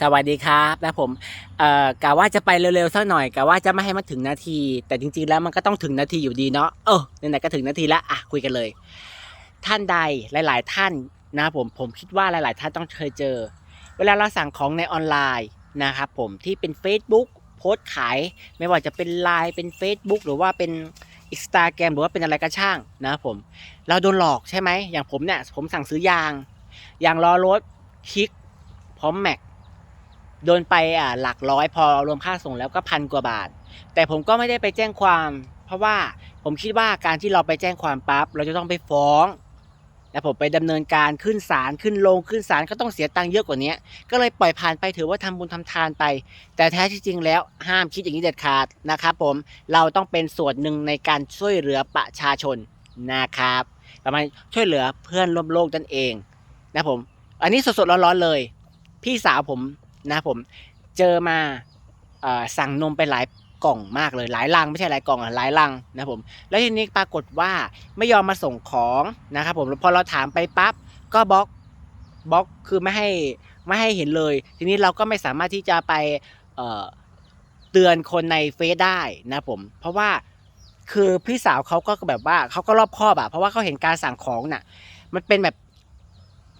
สวัสดีครับนะผมเอ่อกะว่าจะไปเร็วๆสักหน่อยกะว่าจะไม่ให้มันถึงนาที แต่จริงๆแล้วมันก็ต้องถึงนาทีอยู่ดีเนาะเออไหนๆก็ถึงนาทีแล้วอะคุยกันเลย ท่านใดหลาย ๆ ท่านนะผมผมคิดว่าหลาย ๆ ท่านต้องเคยเจอ เวลาเราสั่งของในออนไลน์นะครับผมที่เป็น Facebook โพสต์ขาย ไม่ว่าจะเป็น Line เป็น Facebook หรือว่าเป็น Instagram หรือว่าเป็นอะไรก็ช่างนะครับผม เราโดนหลอกใช่ไหมอย่างผมเนี่ยผมสั่งซื้อยางยางล้อรถคลิกพร้อมแม็ก โดนไปอ่าหลักร้อยพอรวมค่าส่งแล้วก็พันกว่าบาท แต่ผมก็ไม่ได้ไปแจ้งความ เพราะว่าผมคิดว่าการที่เราไปแจ้งความปั๊บเราจะต้องไปฟ้องแล้วผมไปดำเนินการขึ้นศาลขึ้นลงขึ้นศาลก็ต้องเสียตังค์เยอะกว่านี้ก็เลยปล่อยผ่านไปถือว่าทำบุญทำทานไป แต่แท้ที่จริงแล้วห้ามคิดอย่างนี้เด็ดขาดนะครับผมเราต้องเป็นส่วนหนึ่งในการช่วยเหลือประชาชนนะครับประมาณช่วยเหลือเพื่อนร่วมโลกนั่นเองนะผม อันนี้สดๆร้อนๆเลย พี่สาวผม นะผมเจอมาอสั่งนมไปหลายกล่องมากเลยหลายลังไม่ใช่หลายกล่องอะหลายลังนะผมแล้วทีนี้ปรากฏว่าไม่ยอมมาส่งของนะครับผมแล้วพอเราถามไปปั๊บก็บล็อกบล็อกคือไม่ให้ไม่ให้เห็นเลย ทีนี้เราก็ไม่สามารถที่จะไปเอ่อเตือนคนในเฟซได้นะผมเพราะว่าคือพี่สาวเขาก็แบบว่าเขาก็รอบคอบอะเพราะว่าเขาเห็นการสั่งของน่ะ มันเป็นแบบ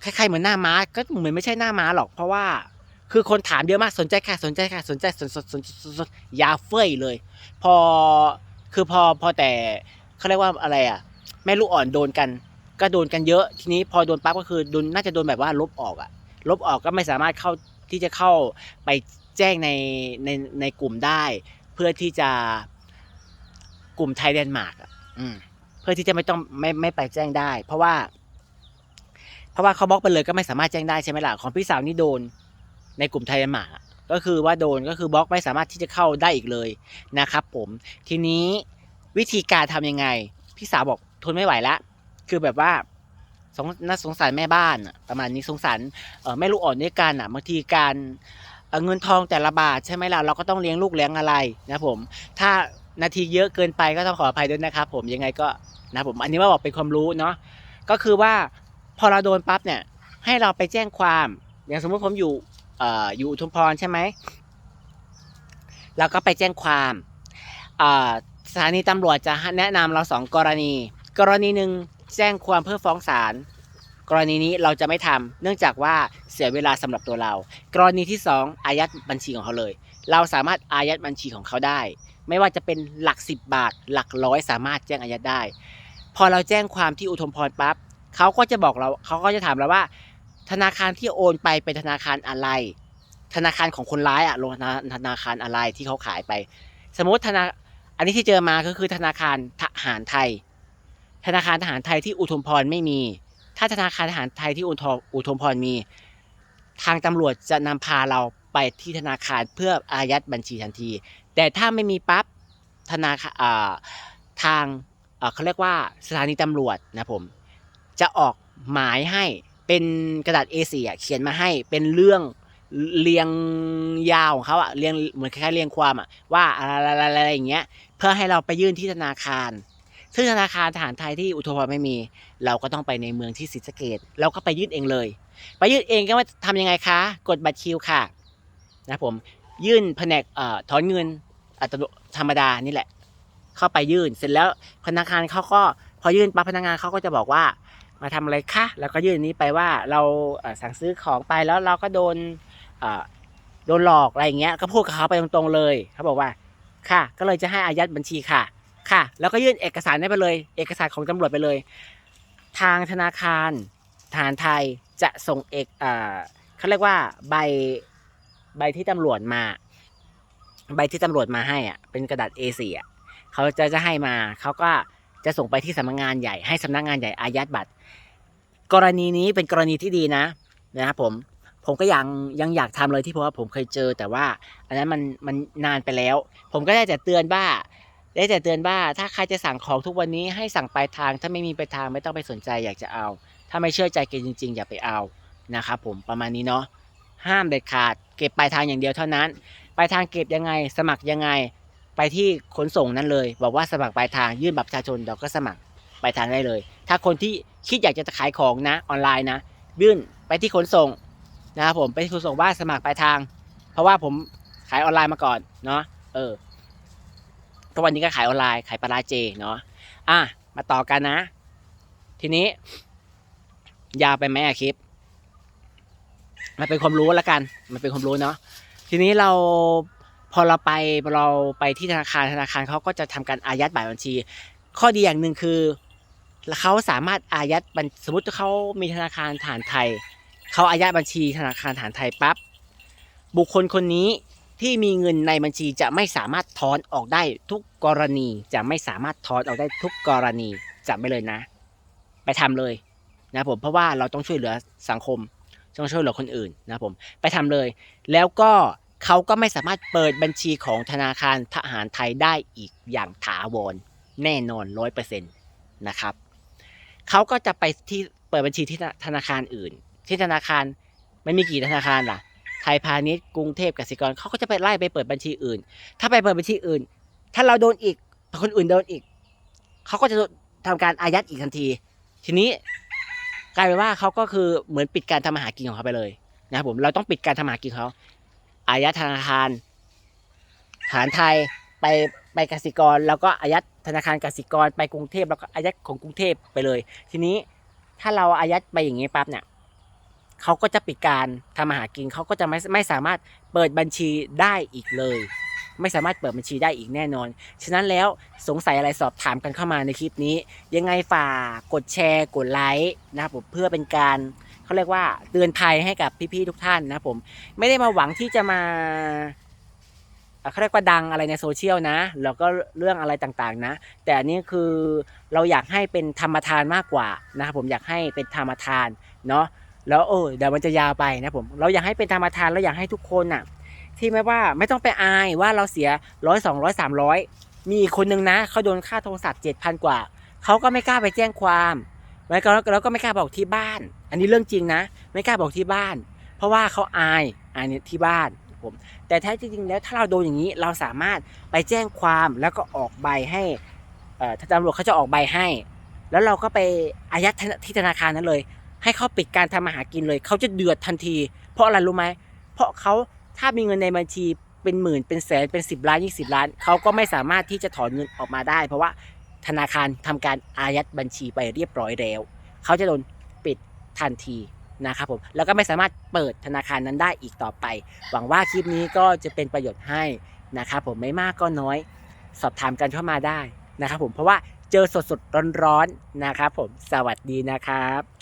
คล้ายๆเหมือนหน้าม้าก็เหมือนไม่ใช่หน้าม้าหรอกเพราะว่า คือคนถามเยอะมากสนใจค่ะสนใจค่ะสนใจสนสนสนสนยาเฟ้ยเลย พอคือพอพอแต่เขาเรียกว่าอะไรอะ แม่ลูกอ่อนโดนกัน ก็โดนกันเยอะ ทีนี้พอโดนปั๊บก็คือโดนน่าจะโดนแบบว่าลบออกอะ ลบออกก็ไม่สามารถเข้าที่จะเข้าไปแจ้งในในในกลุ่มได้ เพื่อที่จะกลุ่มไทยเดนมาร์กอะเพื่อที่จะไม่ต้องไม่ไม่ไปแจ้งได้ เพราะว่า เพราะว่าเขาบล็อกไปเลยก็ไม่สามารถแจ้งได้ใช่ไหมล่ะของพี่สาวนี่โดน ในกลุ่มไทยหมาก็คือว่าโดนก็คือบล็อกไม่สามารถที่จะเข้าได้อีกเลยนะครับผมทีนี้วิธีการทำยังไง พี่สาวบอกทนไม่ไหวละคือแบบว่าสงน่าสงสารแม่บ้านประมาณนี้สงสารแม่ลูกอ่อนด้วยกันอะบางทีการเอ่อเงินทองแต่ละบาทใช่ไหมล่ะเราก็ต้องเลี้ยงลูกเลี้ยงอะไรนะผม ถ้านาทีเยอะเกินไปก็ต้องขออภัยด้วยนะครับผมยังไงก็นะผมอันนี้ว่าบอกเป็นความรู้เนาะก็คือว่าพอเราโดนปั๊บเนี่ยให้เราไปแจ้งความ อย่างสมมติผมอยู่ อยู่อุทุมพรใช่ไหมเราก็ไปแจ้งความสถานีตำรวจจะแนะนำเราสองกรณี กรณีหนึ่งแจ้งความเพื่อฟ้องศาลกรณีนี้เราจะไม่ทำเนื่องจากว่าเสียเวลาสำหรับตัวเรา กรณีที่สองอายัดบัญชีของเขาเลย เราสามารถอายัดบัญชีของเขาได้ ไม่ว่าจะเป็นหลัก 10 บาท หลักร้อยสามารถแจ้งอายัดได้ พอเราแจ้งความที่อุทุมพรปั๊บเขาก็จะบอกเราเขาก็จะถามเราว่า ธนาคารที่โอนไปเป็นธนาคารอะไร ธนาคารของคนร้ายอะลงธนาคารอะไรที่เขาขายไป สมมติธนาอันนี้ที่เจอมาก็คือธนาคารทหารไทย ธนาคารทหารไทยที่อุทุมพรไม่มี ถ้าธนาคารทหารไทยที่อุทอุทุมพรมี ทางตำรวจจะนำพาเราไปที่ธนาคารเพื่ออายัดบัญชีทันที แต่ถ้าไม่มีปั๊บธนาคารทางเขาเรียกว่าสถานีตำรวจนะผมจะออกหมายให้ เป็นกระดาษ A4 อะเขียนมาให้เป็นเรื่องเรียงยาวของเขาอะเรียงเหมือนคล้ายๆเรียงความอะว่าอะไรอะไรอย่างเงี้ย เพื่อให้เราไปยื่นที่ธนาคาร ซึ่งธนาคารทหารไทยที่อุทมพรไม่มี เราก็ต้องไปในเมืองที่ศรีสะเกดเราก็ไปยื่นเองเลย ไปยื่นเองก็ว่าทำยังไงคะ กดบัตรคิวค่ะ นะผมยื่นแผนกเอ่อถอนเงินอัตโนธรรมดานี่แหละ เข้าไปยื่นเสร็จแล้วพนักงานเขาก็พอยื่นปั๊บพนักงานเขาก็จะบอกว่า มาทำอะไรคะแล้วก็ยื่นนี้ไปว่าเราสั่งซื้อของไปแล้วเราก็โดนโดนหลอกอะไรอย่างเงี้ยก็พูดกับเขาไปตรงๆเลยเขาบอกว่าค่ะ ก็เลยจะให้อายัดบัญชีค่ะ ค่ะ แล้วก็ยื่นเอกสารได้ไปเลย เอกสารของตำรวจไปเลย ทางธนาคารทารไทยจะส่งเอกเขาเรียกว่าใบใบที่ตำรวจมา ใบที่ตำรวจมาให้อะเป็นกระดาษ A4 อะเขาจะจะให้มาเขาก็ จะส่งไปที่สำนักงานใหญ่ให้สำนักงานใหญ่อายัดบัตร กรณีนี้เป็นกรณีที่ดีนะนะครับผมผมก็ยังยังอยากทำเลยที่เพราะว่าผมเคยเจอแต่ว่า อันนั้นมันมันนานไปแล้ว ผมก็ได้แต่เตือนว่าได้แต่เตือนว่า ถ้าใครจะสั่งของทุกวันนี้ให้สั่งปลายทาง ถ้าไม่มีปลายทางไม่ต้องไปสนใจอยากจะเอา ถ้าไม่เชื่อใจเกจริง ๆ อย่าไปเอานะครับผมประมาณนี้เนาะห้ามเด็ดขาด เก็บปลายทางอย่างเดียวเท่านั้นปลายทางเก็บยังไง สมัครยังไง ไปที่ขนส่งนั้นเลย บอกว่าสมัครปลายทางยื่นบัตรประชาชนเดี๋ยวก็สมัครปลายทางได้เลย ถ้าคนที่คิดอยากจะขายของนะออนไลน์นะยื่นไปที่ขนส่งนะครับผมเป็นครูส่งบ้าสมัครปลายทาง เพราะว่าผมขายออนไลน์มาก่อนเนาะเออทุกวันนี้ก็ขายออนไลน์ขายปลาเจเนาะอะมาต่อกันนะ ทีนี้ ยาวไปไหมอะคลิป มันเป็นความรู้แล้วกัน มันเป็นความรู้เนาะทีนี้เรา พอเราไปเราไปที่ธนาคารธนาคารเขาก็จะทำการอายัดบัตรบัญชี ข้อดีอย่างหนึ่งคือเขาสามารถอายัดบัญสมมติเขามีธนาคารฐานไทยเขาอายัดบัญชีธนาคารฐานไทยปั๊บบุคคลคนนี้ที่มีเงินในบัญชีจะไม่สามารถถอนออกได้ทุกกรณี จะไม่สามารถถอนออกได้ทุกกรณีจำไปเลยนะ ไปทำเลยนะผมเพราะว่าเราต้องช่วยเหลือสังคมต้องช่วยเหลือคนอื่นนะผมไปทำเลย แล้วก็ เขาก็ไม่สามารถเปิดบัญชีของธนาคารทหารไทยได้อีกอย่างถาวรแน่นอนร้อยเปอร์เซ็นต์นะครับเขาก็จะไปที่เปิดบัญชีที่ธนาคารอื่น ที่ธนาคารไม่มีกี่ธนาคารล่ะ ไทยพาณิชย์กรุงเทพกสิกรเขาก็จะไปไล่ไปเปิดบัญชีอื่น ถ้าไปเปิดบัญชีอื่น ถ้าเราโดนอีกคนอื่นโดนอีกเขาก็จะทำการอายัดอีกทันที ทีนี้กลายเป็นว่าเขาก็คือเหมือนปิดการทำมาหากินของเขาไปเลยนะครับผมเราต้องปิดการทำมาหากินเขา อายัดธนาคารฐานไทยไปไปกสิกร แล้วก็อายัดธนาคารกสิกรไปกรุงเทพแล้วก็อายัดของกรุงเทพไปเลย ทีนี้ถ้าเราอายัดไปอย่างนี้ปั๊บเนี่ยเขาก็จะปิดการทำมาหากินเขาก็จะไม่ไม่สามารถเปิดบัญชีได้อีกเลย ไม่สามารถเปิดบัญชีได้อีกแน่นอน ฉะนั้นแล้วสงสัยอะไรสอบถามกันเข้ามาในคลิปนี้ ยังไงฝากกดแชร์กดไลค์นะครับผมเพื่อเป็นการ เขาเรียกว่าเตือนภัยให้กับพี่ๆทุกท่านนะผมไม่ได้มาหวังที่จะมาเขาเรียกว่าดังอะไรในโซเชียลนะ แล้วก็เรื่องอะไรต่างๆนะ แต่อันนี้คือเราอยากให้เป็นธรรมทานมากกว่านะครับผมอยากให้เป็นธรรมทานเนาะแล้วเออเดี๋ยวมันจะยาวไปนะผมเราอยากให้เป็นธรรมทานเราอยากให้ทุกคนน่ะ ที่ไม่ว่าไม่ต้องไปอายว่าเราเสียร้อยสองร้อยสามร้อยมีคนนึงนะเขาโดนค่าโทรศัพท์เจ็ดพันกว่าเขาก็ไม่กล้าไปแจ้งความแล้วก็แล้วก็ไม่กล้าบอกที่บ้าน อันนี้เรื่องจริงนะ ไม่กล้าบอกที่บ้าน เพราะว่าเขาอายอายเนี่ยที่บ้านผมแต่แท้จริงแล้วถ้าเราโดนอย่างนี้เราสามารถไปแจ้งความแล้วก็ออกใบให้ถ้าตำรวจเขาจะออกใบให้ แล้วเราก็ไปอายัดที่ธนาคารนั้นเลย ให้เขาปิดการทำมาหากินเลยเขาจะเดือดทันที เพราะอะไรรู้ไหมเพราะเขาถ้ามีเงินในบัญชีเป็นหมื่นเป็นแสนเป็นสิบล้านยี่สิบล้าน เขาก็ไม่สามารถที่จะถอนเงินออกมาได้ เพราะว่าธนาคารทำการอายัดบัญชีไปเรียบร้อยแล้ว เขาจะโดน ทันทีนะครับผมแล้วก็ไม่สามารถเปิดธนาคารนั้นได้อีกต่อไป หวังว่าคลิปนี้ก็จะเป็นประโยชน์ให้นะครับผมไม่มากก็น้อย สอบถามกันเข้ามาได้นะครับผมเพราะว่าเจอสดๆร้อนๆนะครับผมสวัสดีนะครับ